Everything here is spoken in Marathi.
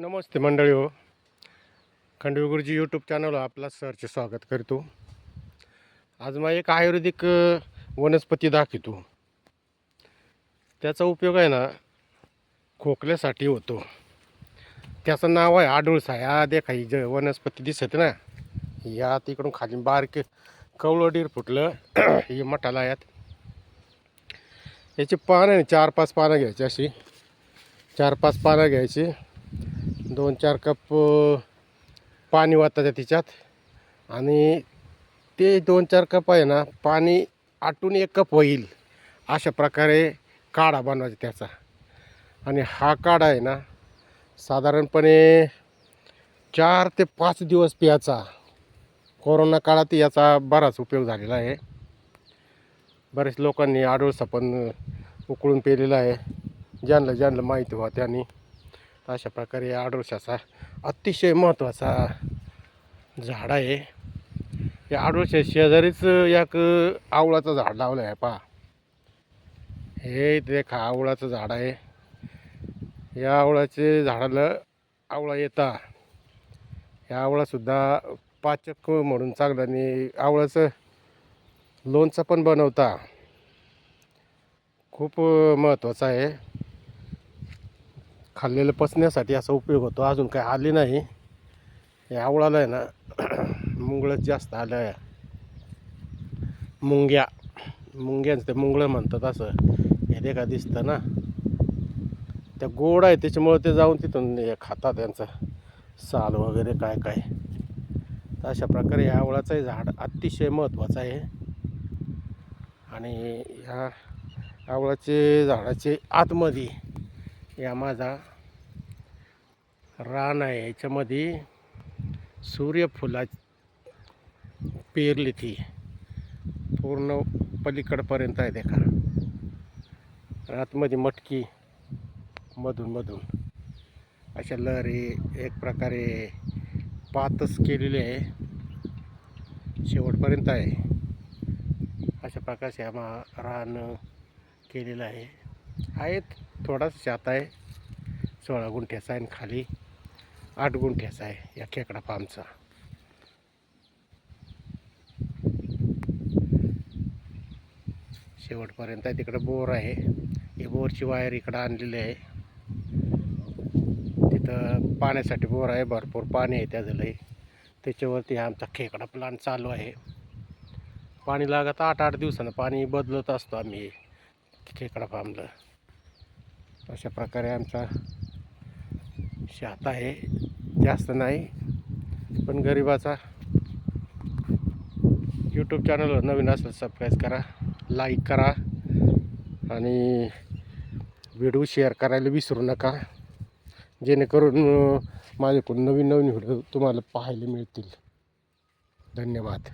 नमस्ते मंडळी हो. खंडवीगुरुजी यूट्यूब चॅनलवर आपला सरचे स्वागत करतो. आज मग एक आयुर्वेदिक वनस्पती दाखवतो. त्याचा उपयोग आहे ना खोकल्यासाठी होतो. त्याचं नाव आहे आडुळसा या देखा ही ज वनस्पती दिसत ना या तिकडून खाली बारीक कवळं डीर फुटलं हे मठाला यात याची पानं ना, चार पाच पानं घ्यायची अशी. चार पाच पानं घ्यायची. दोन चार कप पाणी वाटायचं तिच्यात. आणि ते दोन चार कप आहे ना पाणी आटून एक कप होईल. अशा प्रकारे काढा बनवायचा त्याचा. आणि हा काढा आहे ना साधारणपणे चार ते पाच दिवस प्यायचा कोरोना काळात याचा बराच उपयोग झालेला आहे. बरेच लोकांनी आडोळसा पण उकळून पेलेला आहे. ज्यांना ज्यांना माहिती व्हा त्यांनी अशा प्रकारे आडोशाचा अतिशय महत्त्वाचा झाड आहे. या आडोशा शेजारीच एक आवळाचं झाड लावलं आहे पहा. हे देखा आवळाचं झाड आहे. या आवळाचे झाडाला आवळा येता. या आवळासुद्धा पाचक म्हणून चांगलं आणि आवळाचं लोणचं पण बनवता. खूप महत्त्वाचं आहे. खाल्लेलं पचण्यासाठी असा उपयोग होतो. अजून काही आले नाही. हे आवळाला आहे ना मुंगळं जास्त आलं आहे मुंग्या मुंग्यांचं ते मुंगळं म्हणतात असं. हे ते का दिसतं ना. त्या गोड आहे त्याच्यामुळं ते जाऊन तिथून हे खातात त्यांचं. साल वगैरे काय काय. तर अशा प्रकारे या आवळाचंही झाड अतिशय महत्त्वाचं आहे. आणि ह्या आवळाचे झाडाचे आतमध्ये या माझा रान आहे. याच्यामध्ये सूर्यफुला पेरली ती. पूर्ण पलीकडपर्यंत आहे देखा आतमध्ये मटकी मधून मधून. अशा लहरी एक प्रकारे पातच केलेली आहे. शेवटपर्यंत आहे. अशा प्रकारचे आम्हा रान केलेलं आहे. आहेत. थोडासा जात आहे. सोळा गुंठ्याचा आहे आणि खाली आठ गुंठ्याचा आहे या खेकडा फार्मचा. शेवटपर्यंत आहे. तिकडं बोर आहे. हे बोरची वायर इकडं आणलेली आहे. तिथं पाण्यासाठी बोर आहे. भरपूर पाणी आहे त्याचं त्याच्यावरती आमचा खेकडा प्लांट चालू आहे. पाणी लागत आठ आठ दिवसानं पाणी बदलत असतो आम्ही खेकडा फार्मला अशा प्रकारे आमचा शात आहे. जास्त नाही पण गरिबाचा यूट्यूब चॅनलवर नवीन असेल सबस्क्राईब करा लाईक करा आणि व्हिडिओ शेअर करायला विसरू नका. जेणेकरून माझ्याकडून नवीन नवीन व्हिडिओ तुम्हाला पाहायला मिळतील. धन्यवाद.